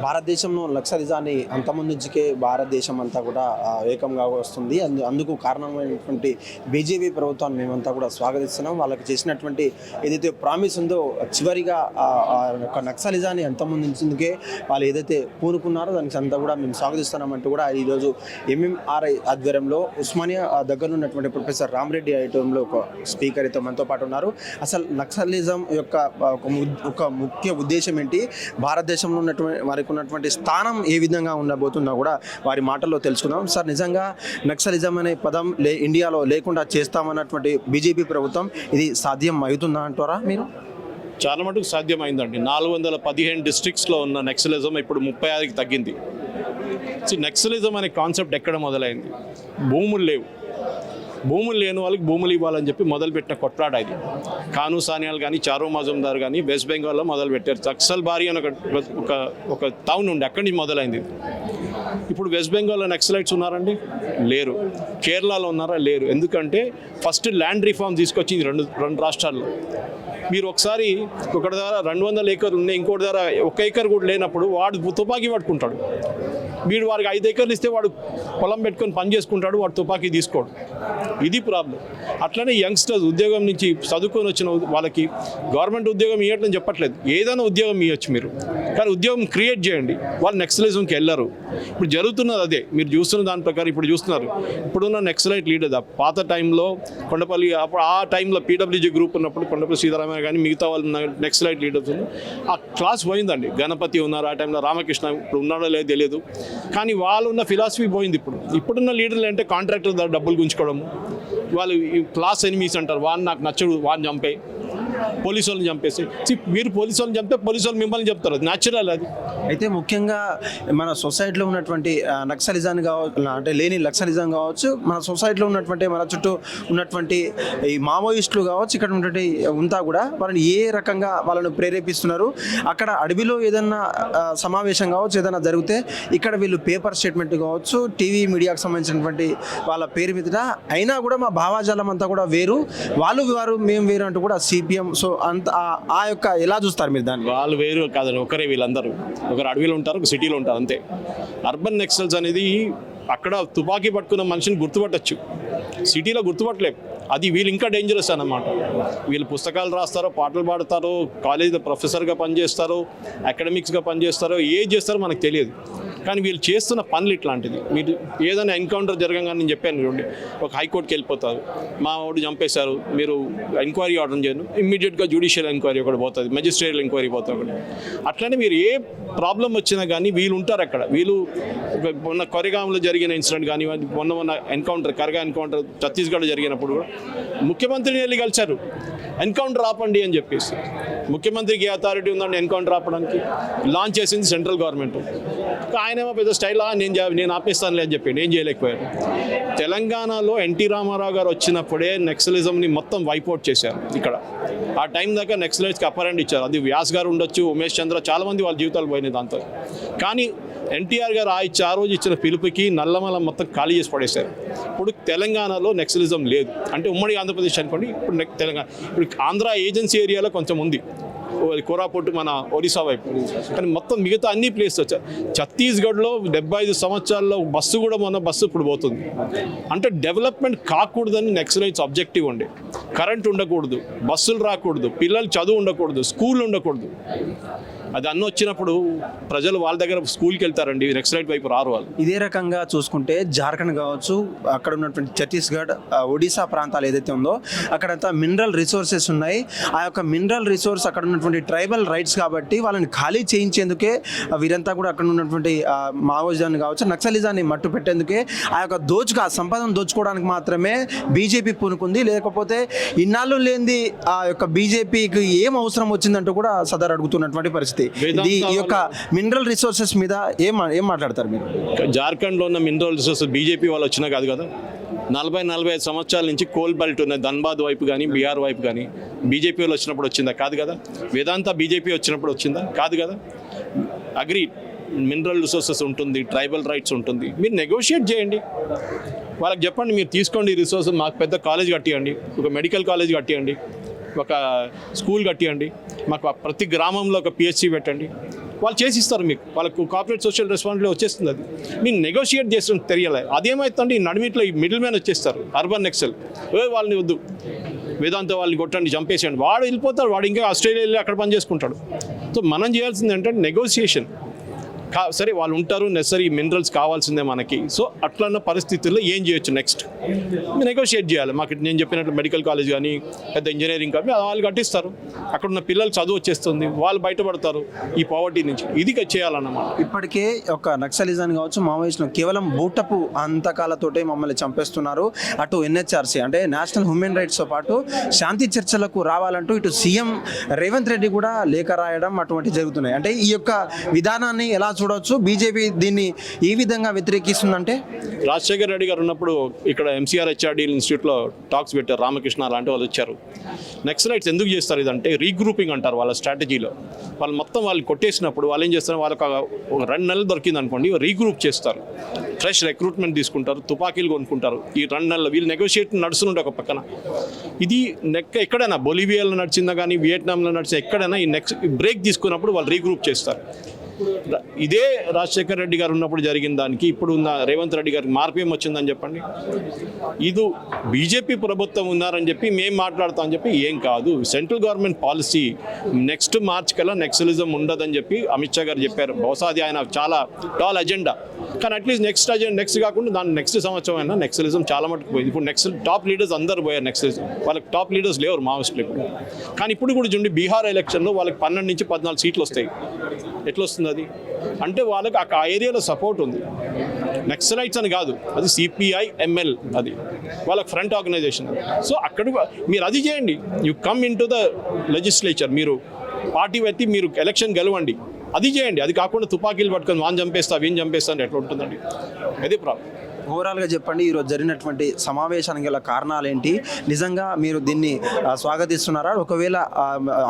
భారతదేశంలో నక్సలిజాన్ని అంతమొందించుకే భారతదేశం అంతా కూడా ఏకంగా వస్తుంది. అందు అందుకు కారణమైనటువంటి బీజేపీ ప్రభుత్వాన్ని మేమంతా కూడా స్వాగతిస్తున్నాం. వాళ్ళకి చేసినటువంటి ఏదైతే ప్రామిస్ ఉందో చివరిగా ఒక యొక్క నక్సలిజాన్ని అంతమొందించేందుకే వాళ్ళు ఏదైతే పూనుకున్నారో దానికి అంతా కూడా మేము స్వాగతిస్తున్నామంటూ కూడా ఈరోజు ఎంఎంఆర్ఐ ఆధ్వర్యంలో ఉస్మానియా దగ్గరలో దగ్గర ఉన్నటువంటి ప్రొఫెసర్ రామరెడ్డి ఆడిటోరియంలో ఒక స్పీకర్ అయితే మనతో పాటు ఉన్నారు. అసలు నక్సలిజం యొక్క ఒక ము- ఒక ముఖ్య ఉద్దేశం ఏంటి? భారతదేశంలో ఉన్నటువంటి వారికి ఉన్నటువంటి స్థానం ఏ విధంగా ఉండబోతుందో కూడా వారి మాటల్లో తెలుసుకుందాం. సార్ నిజంగా నక్సలిజం అనే పదం లే ఇండియాలో లేకుండా చేస్తామన్నటువంటి బీజేపీ ప్రభుత్వం ఇది సాధ్యం అవుతుందా అంటారా మీరు? చాలా మటుకు సాధ్యమైందండి. నాలుగు వందల పదిహేను డిస్ట్రిక్ట్స్లో ఉన్న నెక్సలిజం ఇప్పుడు ముప్పై ఆరుకి తగ్గింది. సో నెక్సలిజం అనే కాన్సెప్ట్ ఎక్కడ మొదలైంది? భూములు లేవు. భూములు లేని వాళ్ళకి భూములు ఇవ్వాలని చెప్పి మొదలుపెట్టిన కొట్లాట ఇది. కాను సానియాలు కానీ చారో మజుందార్ కానీ వెస్ట్ బెంగాల్లో మొదలుపెట్టారు. చక్సల్ బారి అని ఒక ఒక టౌన్ ఉండే అక్కడి నుంచి మొదలైంది. ఇప్పుడు వెస్ట్ బెంగాల్లో నక్సలైట్స్ ఉన్నారండి? లేరు. కేరళలో ఉన్నారా? లేరు. ఎందుకంటే ఫస్ట్ ల్యాండ్ రిఫార్మ్ తీసుకొచ్చింది రెండు రెండు రాష్ట్రాల్లో. మీరు ఒకసారి ఒకటి ద్వారా రెండు వందల ఏకర్లు ఉన్నాయి ఇంకోటి ద్వారా ఒక ఏకర్ కూడా లేనప్పుడు వాడు తుపాకీ పట్టుకుంటాడు. వీడు వారికి ఐదు ఏకర్లు ఇస్తే వాడు పొలం పెట్టుకొని పని చేసుకుంటాడు వాడు తుపాకీ తీసుకోడు. ఇది ప్రాబ్లం అట్లనే యంగ్స్టర్స్ ఉద్యోగం నుంచి చదువుకొని వచ్చిన వాళ్ళకి గవర్నమెంట్ ఉద్యోగం ఇవ్వట్లని చెప్పట్లేదు. ఏదైనా ఉద్యోగం ఇవ్వచ్చు మీరు. కానీ ఉద్యోగం క్రియేట్ చేయండి. వాళ్ళు నెక్సలిజంకి వెళ్ళరు. ఇప్పుడు జరుగుతున్నది అదే. మీరు చూస్తున్న దాని ప్రకారం ఇప్పుడు చూస్తున్నారు. ఇప్పుడున్న నెక్సలైట్ లీడర్ పాత టైంలో కొండపల్లి అప్పుడు ఆ టైంలో పీడబ్ల్యూజీ గ్రూప్ ఉన్నప్పుడు కొండపల్లి సీతారామయ్య కానీ మిగతా వాళ్ళు నెక్సలైట్ లీడర్స్ ఆ క్లాస్ పోయిందండి. గణపతి ఉన్నారు ఆ టైంలో రామకృష్ణ ఇప్పుడు ఉన్నాడో లేదో తెలియదు. కానీ వాళ్ళు ఉన్న ఫిలాసఫీ పోయింది ఇప్పుడు. ఇప్పుడున్న లీడర్లు అంటే కాంట్రాక్టర్ డబ్బులు గుంజుకోవడం వాళ్ళు ఈ క్లాస్ ఎనిమీస్ అంటారు. వాడిని నాకు నచ్చడు వాడిని చంపే. పోలీసు వాళ్ళని చంపేసి మీరు పోలీసు వాళ్ళని చంపితే పోలీసు వాళ్ళు మిమ్మల్ని చెప్తారు. అది న్యాచురల్ అది. అయితే ముఖ్యంగా మన సొసైటీలో ఉన్నటువంటి నక్సలిజం కావచ్చు అంటే లేని నక్సలిజం కావచ్చు మన సొసైటీలో ఉన్నటువంటి మన చుట్టూ ఉన్నటువంటి ఈ మావోయిస్టులు కావచ్చు ఇక్కడ ఉన్నటువంటి ఉంటా కూడా వాళ్ళని ఏ రకంగా వాళ్ళను ప్రేరేపిస్తున్నారు అక్కడ అడవిలో ఏదన్నా సమావేశం కావచ్చు ఏదైనా జరిగితే ఇక్కడ వీళ్ళు పేపర్ స్టేట్మెంట్ కావచ్చు టీవీ మీడియాకు సంబంధించినటువంటి వాళ్ళ పేరు మీద అయినా కూడా మా భావాజాలం అంతా కూడా వేరు వాళ్ళు వారు మేము వేరు అంటూ కూడా సిపిఎం సో అంత ఆ- యొక్క ఎలా చూస్తారు మీరు దాన్ని? వాళ్ళు వేరు కాదండి ఒకరే వీళ్ళందరూ. ఒకరు అడవిలో ఉంటారు ఒక సిటీలో ఉంటారు అంతే. అర్బన్ నెక్సల్స్ అనేది అక్కడ తుపాకీ పట్టుకున్న మనిషిని గుర్తుపట్టచ్చు. సిటీలో గుర్తుపట్టలేం. అది వీళ్ళు ఇంకా డేంజరస్ అన్నమాట. వీళ్ళు పుస్తకాలు రాస్తారో పాటలు పాడతారో కాలేజీలో ప్రొఫెసర్గా పనిచేస్తారో అకాడమిక్స్గా పనిచేస్తారో ఏ చేస్తారో మనకు తెలియదు. కానీ వీళ్ళు చేస్తున్న పనులు ఇట్లాంటిది. మీరు ఏదైనా ఎన్కౌంటర్ జరగగానే నేను చెప్పాను చూడండి. ఒక హైకోర్టుకి వెళ్ళిపోతారు. మా వాడు చంపేశారు. మీరు ఎంక్వైరీ ఆర్డర్ చేయను. ఇమ్మీడియట్గా జ్యుడిషియల్ ఎంక్వైరీ ఒకటి పోతుంది. మెజిస్ట్రేట్ ఎంక్వైరీ పోతుంది ఒకటి. అట్లనే మీరు ఏ ప్రాబ్లం వచ్చినా కానీ వీళ్ళు ఉంటారు అక్కడ. వీళ్ళు మొన్న కొరిగాంలో జరిగిన ఇన్సిడెంట్ కానీ మొన్న మొన్న ఎన్కౌంటర్ కరగా ఎన్కౌంటర్ ఛత్తీస్గఢ్ జరిగినప్పుడు కూడా ముఖ్యమంత్రిని వెళ్ళి కలిశారు. ఎన్కౌంటర్ ఆపండి అని చెప్పేసి. ముఖ్యమంత్రికి ఏ అథారిటీ ఉందండి ఎన్కౌంటర్ ఆపడానికి? లాంచ్ చేసింది సెంట్రల్ గవర్నమెంట్ ఆయనేమో పెద్ద స్టైల్ నేను నేను ఆపేస్తానులే అని చెప్పి ఏం చేయలేకపోయారు. తెలంగాణలో ఎన్టీ రామారావు గారు వచ్చినప్పుడే నెక్సలిజంని మొత్తం వైపౌట్ చేశారు ఇక్కడ. ఆ టైం దాకా నెక్సలైజ్కి అపరెంట్ ఇచ్చారు అది వ్యాస్ గారు ఉండొచ్చు ఉమేష్ చంద్ర చాలామంది వాళ్ళ జీవితాలు పోయినాయి దాంతో. కానీ ఎన్టీఆర్ గారు ఆ ఇచ్చి ఆ రోజు ఇచ్చిన పిలుపుకి నల్లమల మొత్తం ఖాళీ చేసి పడేశారు. ఇప్పుడు తెలంగాణలో నెక్సలిజం లేదు. అంటే ఉమ్మడి ఆంధ్రప్రదేశ్ అనుకోండి ఇప్పుడు తెలంగాణ ఇప్పుడు ఆంధ్ర ఏజెన్సీ ఏరియాలో కొంచెం ఉంది. ఓ కోరాపుట్ మన ఒరిస్సా వైపు. కానీ మొత్తం మిగతా అన్ని ప్లేస్ ఛత్తీస్గఢ్లో డెబ్బై ఐదు సంవత్సరాల్లో బస్సు కూడా మొన్న బస్సు ఇప్పుడు పోతుంది. అంటే డెవలప్మెంట్ కాకూడదని నెక్సలైట్స్ అబ్జెక్టివ్ ఉండే. కరెంట్ ఉండకూడదు బస్సులు రాకూడదు పిల్లలు చదువు ఉండకూడదు స్కూల్ ఉండకూడదు. అది అన్నీ వచ్చినప్పుడు ప్రజలు వాళ్ళ దగ్గర స్కూల్కి వెళ్తారండి నెక్సలైట్ వైపు రారు వాళ్ళు. ఇదే రకంగా చూసుకుంటే జార్ఖండ్ కావచ్చు అక్కడ ఉన్నటువంటి ఛత్తీస్గఢ్ ఒడిశా ప్రాంతాలు ఏదైతే ఉందో అక్కడంతా మినరల్ రిసోర్సెస్ ఉన్నాయి. ఆ యొక్క మినరల్ రిసోర్స్ అక్కడ ఉన్నటువంటి ట్రైబల్ రైట్స్ కాబట్టి వాళ్ళని ఖాళీ చేయించేందుకే వీరంతా కూడా అక్కడ ఉన్నటువంటి ఆ, మావోయిజాన్ని కావచ్చు నక్సలిజాన్ని మట్టు పెట్టేందుకే ఆ యొక్క దోచుకు ఆ సంపదను దోచుకోవడానికి మాత్రమే బీజేపీ పూనుకుంది. లేకపోతే ఇన్నాళ్ళు లేనిది ఆ యొక్క బీజేపీకి ఏం అవసరం వచ్చిందంటూ కూడా సదరు అడుగుతున్నటువంటి పరిస్థితి. ఇది ఈ యొక్క మినరల్ రిసోర్సెస్ మీద ఏం ఏం మాట్లాడతారు మీరు? జార్ఖండ్లో ఉన్న మినరల్ రిసోర్స్ బీజేపీ వాళ్ళు వచ్చినా కాదు కదా? నలభై నలభై ఐదు సంవత్సరాల నుంచి కోల్ బెల్ట్ ఉన్నాయి ధన్బాద్ వైపు కానీ బీహార్ వైపు కానీ బీజేపీ వాళ్ళు వచ్చినప్పుడు వచ్చిందా? కాదు కదా? వేదాంత బీజేపీ వచ్చినప్పుడు వచ్చిందా? కాదు కదా? అగ్రి మినరల్ రిసోర్సెస్ ఉంటుంది ట్రైబల్ రైట్స్ ఉంటుంది. మీరు నెగోషియేట్ చేయండి. వాళ్ళకి చెప్పండి మీరు తీసుకోండి రిసోర్స్ మాకు పెద్ద కాలేజ్ కట్టియండి. ఒక మెడికల్ కాలేజ్ కట్టియండి. ఒక స్కూల్ కట్టియండి మాకు ప్రతి గ్రామంలో ఒక పిహెచ్సి పెట్టండి. వాళ్ళు చేసిస్తారు మీకు వాళ్ళకు కార్పొరేట్ సోషల్ రెస్పాన్సిబిలిటీ వచ్చేస్తుంది అది. మీరు నెగోషియేట్ చేసిన తెలియలే? అదేమైతుందంటే ఈ నడిమిట్లో ఈ మిడిల్ మ్యాన్ వచ్చేస్తారు అర్బన్ ఎక్సెల్ ఏ వాళ్ళని వద్దు. వేదాంత వాళ్ళని కొట్టండి చంపేసేయండి. వాడు వెళ్ళిపోతాడు వాడు ఇంకా ఆస్ట్రేలియా వెళ్ళి అక్కడ పని చేసుకుంటాడు. సో మనం చేయాల్సింది ఏంటంటే నెగోషియేషన్ కా సరే వాళ్ళు ఉంటారు నెసరీ మినరల్స్ కావాల్సిందే మనకి. సో అట్లన్న పరిస్థితుల్లో ఏం చేయొచ్చు నెక్స్ట్ నెగోషియేట్ చేయాలి. మాకు నేను చెప్పినట్లు మెడికల్ కాలేజ్ కానీ పెద్ద ఇంజనీరింగ్ కానీ వాళ్ళు కట్టిస్తారు. అక్కడ ఉన్న పిల్లలు చదువు వచ్చేస్తుంది. వాళ్ళు బయటపడతారు ఈ పావర్టీ నుంచి. ఇది చేయాలన్నమాట. ఇప్పటికే ఒక నక్సలిజం కావచ్చు మావోయిస్టులు కేవలం బూటపు అంతకాలతోటే మమ్మల్ని చంపేస్తున్నారు. అటు ఎన్హెచ్ఆర్సీ అంటే నేషనల్ హ్యూమన్ రైట్స్తో పాటు శాంతి చర్చలకు రావాలంటూ ఇటు సీఎం రేవంత్ రెడ్డి కూడా లేఖ రాయడం అటువంటి జరుగుతున్నాయి. అంటే ఈ యొక్క విధానాన్ని ఎలా చూడవచ్చు. బీజేపీ దీన్ని ఏ విధంగా వ్యతిరేకిస్తుందంటే? రాజశేఖర్ రెడ్డి గారు ఉన్నప్పుడు ఇక్కడ ఎంసీఆర్ హెచ్ఆర్డీ ఇన్స్టిట్యూట్లో టాక్స్ పెట్టారు. రామకృష్ణ లాంటి వాళ్ళు వచ్చారు. నెక్సలైట్స్ ఎందుకు చేస్తారు ఇదంటే రీగ్రూపింగ్ అంటారు వాళ్ళ స్ట్రాటజీలో వాళ్ళు మొత్తం వాళ్ళు కొట్టేసినప్పుడు వాళ్ళు ఏం చేస్తారు వాళ్ళకి ఒక- రెండు నెలలు దొరికింది అనుకోండి రీగ్రూప్ చేస్తారు. ఫ్రెష్ రిక్రూట్మెంట్ తీసుకుంటారు తుపాకీలు కొనుక్కుంటారు. ఈ రెండు నెలలు వీళ్ళు నెగోషియేట్ నడుస్తుంటే ఒక పక్కన. ఇది నెక్ ఎక్కడైనా బొలివియాలో నడిచిందా కానీ వియట్నాంలో నడిచిన ఎక్కడైనా ఈ నెక్స్ట్ బ్రేక్ తీసుకున్నప్పుడు వాళ్ళు రీగ్రూప్ చేస్తారు. ఇదే రాజశేఖర్ రెడ్డి గారు ఉన్నప్పుడు జరిగిన దానికి ఇప్పుడు ఉన్న రేవంత్ రెడ్డి గారికి మార్పు ఏం వచ్చిందని చెప్పండి. ఇది బీజేపీ ప్రభుత్వం ఉన్నారని చెప్పి మేము మాట్లాడతాం అని చెప్పి ఏం కాదు. Central government policy next March కల్లా నెక్సలిజం ఉండదని చెప్పి అమిత్ షా గారు చెప్పారు. బహుశా అది ఆయన చాలా టాల్ అజెండా కానీ at least next agenda next కాకుండా దాని నెక్స్ట్ సంవత్సరం అయినా నెక్సలిజం చాలా మటుకు పోయింది. ఇప్పుడు నెక్స్ట్ టాప్ లీడర్స్ అందరు పోయారు నెక్సలిజం. వాళ్ళకి టాప్ లీడర్స్ లేవరు మావోయిస్టులు ఇప్పుడు కానీ ఇప్పుడు కూడా చూడండి బీహార్ ఎలక్షన్లో వాళ్ళకి పన్నెండు నుంచి పద్నాలుగు సీట్లు వస్తాయి. ఎట్లా వస్తుంది అది. అంటే వాళ్ళకి ఆ ఏరియాలో సపోర్ట్ ఉంది. నక్సలైట్స్ అని కాదు. అది సిపిఐ ఎంఎల్ అది. వాళ్ళకి ఫ్రంట్ ఆర్గనైజేషన్ సో అక్కడ మీరు అది చేయండి. You come in to the legislature మీరు పార్టీ పెట్టి మీరు ఎలక్షన్ గెలవండి. అది చేయండి. అది కాకుండా తుపాకీలు పట్టుకొని వాన్ చంపేస్తా వీని చంపేస్తా అంటే ఎట్లా ఉంటుందండి? అదే ప్రాబ్లం ఓవరాల్గా చెప్పండి ఈరోజు జరిగినటువంటి సమావేశానికి గల కారణాలు ఏంటి నిజంగా మీరు దీన్ని స్వాగతిస్తున్నారా? ఒకవేళ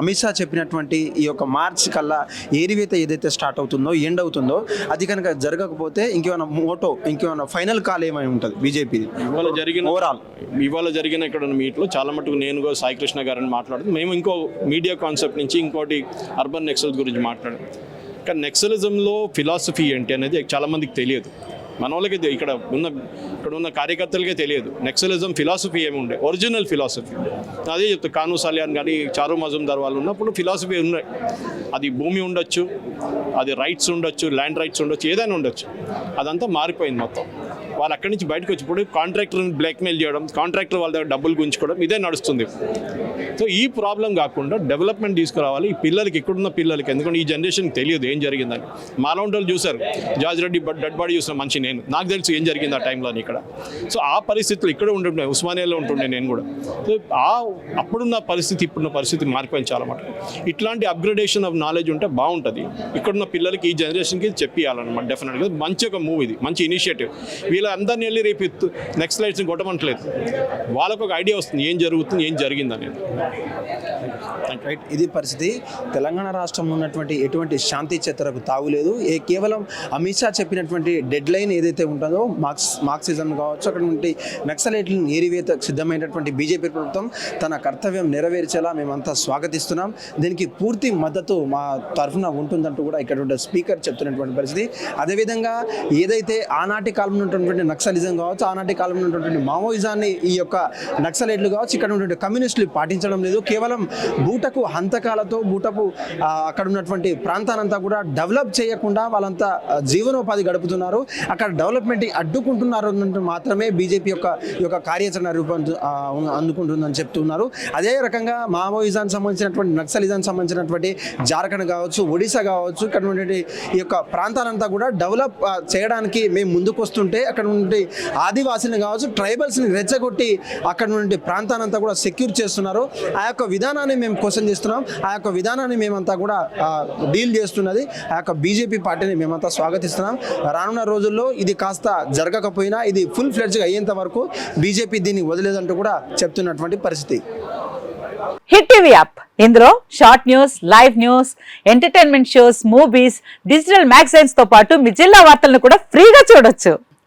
అమిత్ షా చెప్పినటువంటి ఈ యొక్క మార్చ్ కల్లా ఏరివేత ఏదైతే స్టార్ట్ అవుతుందో ఎండ్ అవుతుందో అది కనుక జరగకపోతే ఇంకేమైనా మోటో ఇంకేమైనా ఫైనల్ కాల్ ఏమై ఉంటుంది బీజేపీది? ఇవాళ జరిగిన ఓవరాల్. ఇవాళ జరిగిన ఇక్కడ మీట్లో చాలా మటుకు నేను కూడా సాయి కృష్ణ గారిని మాట్లాడుతూ మేము ఇంకో మీడియా కాన్సెప్ట్ నుంచి ఇంకోటి అర్బన్ నెక్సల్ గురించి మాట్లాడాం కానీ నెక్సలిజంలో ఫిలాసఫీ ఏంటి అనేది చాలా మందికి తెలియదు. మన వాళ్ళకి ఇక్కడ ఉన్న ఇక్కడ ఉన్న కార్యకర్తలకే తెలియదు. నెక్సలిజం ఫిలాసఫీ ఏమి ఉండే? ఒరిజినల్ ఫిలాసఫీ అదే చెప్తా కాను సాలియాన్ కానీ చారు మజుందార్ వాళ్ళు ఉన్నప్పుడు ఫిలాసఫీ ఉన్నాయి. అది భూమి ఉండొచ్చు అది రైట్స్ ఉండొచ్చు ల్యాండ్ రైట్స్ ఉండొచ్చు ఏదైనా ఉండొచ్చు. అదంతా మారిపోయింది మొత్తం. వాళ్ళు అక్కడి నుంచి బయటకు వచ్చినప్పుడు కాంట్రాక్టర్ని బ్లాక్మెయిల్ చేయడం కాంట్రాక్టర్ వాళ్ళ దగ్గర డబ్బులు గుంజుకోవడం ఇదే నడుస్తుంది. సో ఈ ప్రాబ్లం కాకుండా డెవలప్మెంట్ తీసుకురావాలి. ఈ పిల్లలకి ఇక్కడున్న పిల్లలకి. ఎందుకంటే ఈ జనరేషన్కి తెలియదు ఏం జరిగిందని. మాలాంటి వాళ్ళు చూశారు. జార్జ్ రెడ్డి డెడ్ బాడీ చూసిన మంచి నేను. నాకు తెలుసు ఏం జరిగింది ఆ టైంలో ఇక్కడ. సో ఆ పరిస్థితులు ఇక్కడ ఉంటుండే ఉస్మానియాలో ఉంటుండే నేను కూడా. సో ఆ అప్పుడున్న పరిస్థితి ఇప్పుడున్న పరిస్థితి మారిపోయింది చాలా మటుకు. ఇట్లాంటి అప్గ్రేడేషన్ ఆఫ్ నాలెడ్జ్ ఉంటే బాగుంటుంది. ఇక్కడున్న పిల్లలకి ఈ జనరేషన్కి చెప్పియాలన్నమాట డెఫినెట్గా మంచి ఒక మూవ్ ఇది. మంచి ఇనిషియేటివ్ అందరిని వెళ్ళి రేపు నెక్స్ట్ లైట్స్ని కొట్టమంటలేదు. వాళ్ళకు ఒక ఐడియా వస్తుంది ఏం జరుగుతుంది ఏం జరిగింది అనేది. రైట్ ఇది పరిస్థితి. తెలంగాణ రాష్ట్రంలో ఉన్నటువంటి ఎటువంటి శాంతి చెత్తరకు తాగులేదు ఏ కేవలం అమిత్ షా చెప్పినటువంటి డెడ్ లైన్ ఏదైతే ఉంటుందో మార్క్స్ మార్క్సిజం కావచ్చు అక్కడ నుండి నక్సలైట్లను ఏరివేత సిద్ధమైనటువంటి బీజేపీ ప్రభుత్వం తన కర్తవ్యం నెరవేర్చేలా మేమంతా స్వాగతిస్తున్నాం. దీనికి పూర్తి మద్దతు మా తరఫున ఉంటుందంటూ కూడా ఇక్కడ స్పీకర్ చెప్తున్నటువంటి పరిస్థితి. అదేవిధంగా ఏదైతే ఆనాటి కాలంలో ఉన్నటువంటి నక్సలిజం కావచ్చు ఆనాటి కాలంలో ఉన్నటువంటి మావోయిజాన్ని ఈ యొక్క నక్సలైట్లు కావచ్చు ఇక్కడ ఉన్నటువంటి కమ్యూనిస్టులు పాటించడం లేదు. కేవలం బూటకు హంతకాలతో బూటపు అక్కడ ఉన్నటువంటి ప్రాంతానంతా కూడా డెవలప్ చేయకుండా వాళ్ళంతా జీవనోపాధి గడుపుతున్నారు. అక్కడ డెవలప్మెంట్ అడ్డుకుంటున్నారు అన్నట్టు మాత్రమే బీజేపీ యొక్క ఈ యొక్క కార్యాచరణ రూపం అందుకుంటుందని చెప్తున్నారు. అదే రకంగా మావోయిజానికి సంబంధించినటువంటి నక్సలిజానికి సంబంధించినటువంటి జార్ఖండ్ కావచ్చు ఒడిశా కావచ్చు ఇక్కడ ఉన్నటువంటి ఈ యొక్క ప్రాంతాలంతా కూడా డెవలప్ చేయడానికి మేము ముందుకు వస్తుంటే అక్కడ నుండి ఆదివాసీని కావచ్చు ట్రైబల్స్ని రెచ్చగొట్టి అక్కడ నుండి ప్రాంతానంతా కూడా సెక్యూర్ చేస్తున్నారు. ఆ యొక్క విధానాన్ని మేము క్వశ్చన్ చేస్తున్నాం. ఆ యొక్క విధానాన్ని మేమంతా కూడా డీల్ చేస్తున్నది. ఆ యొక్క బీజేపీ పార్టీని మేమంతా స్వాగతిస్తున్నాం. రానున్న రోజుల్లో ఇది కాస్త జరగకపోయినా ఇది ఫుల్ ఫ్లెడ్జ్గా అయ్యేంత వరకు బీజేపీ దీన్ని వదిలేదంటూ కూడా చెప్తున్నటువంటి పరిస్థితి. Hit TV app. ఇందులో short news live news entertainment shows movies digital మ్యాగజైన్స్తో పాటు మీ జిల్లా వార్తలను కూడా ఫ్రీగా చూడొచ్చు.